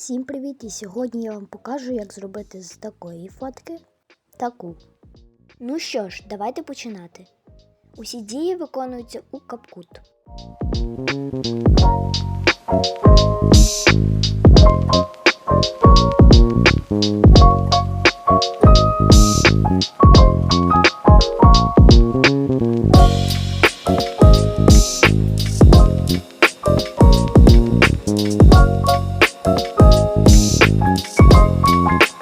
Всім привіт! І сьогодні я вам покажу, як зробити з такої фотки таку. Ну що ж, давайте починати. Усі дії виконуються у You.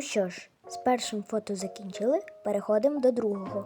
Ну що ж, з першим фото закінчили, переходимо до другого.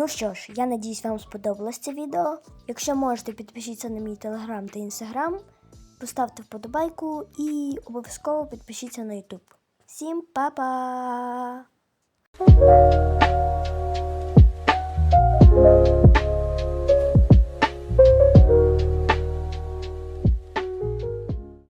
Ну що ж, я надіюсь, вам сподобалось це відео. Якщо можете, підпишіться на мій телеграм та інстаграм, поставте вподобайку і обов'язково підпишіться на ютуб. Всім па-па!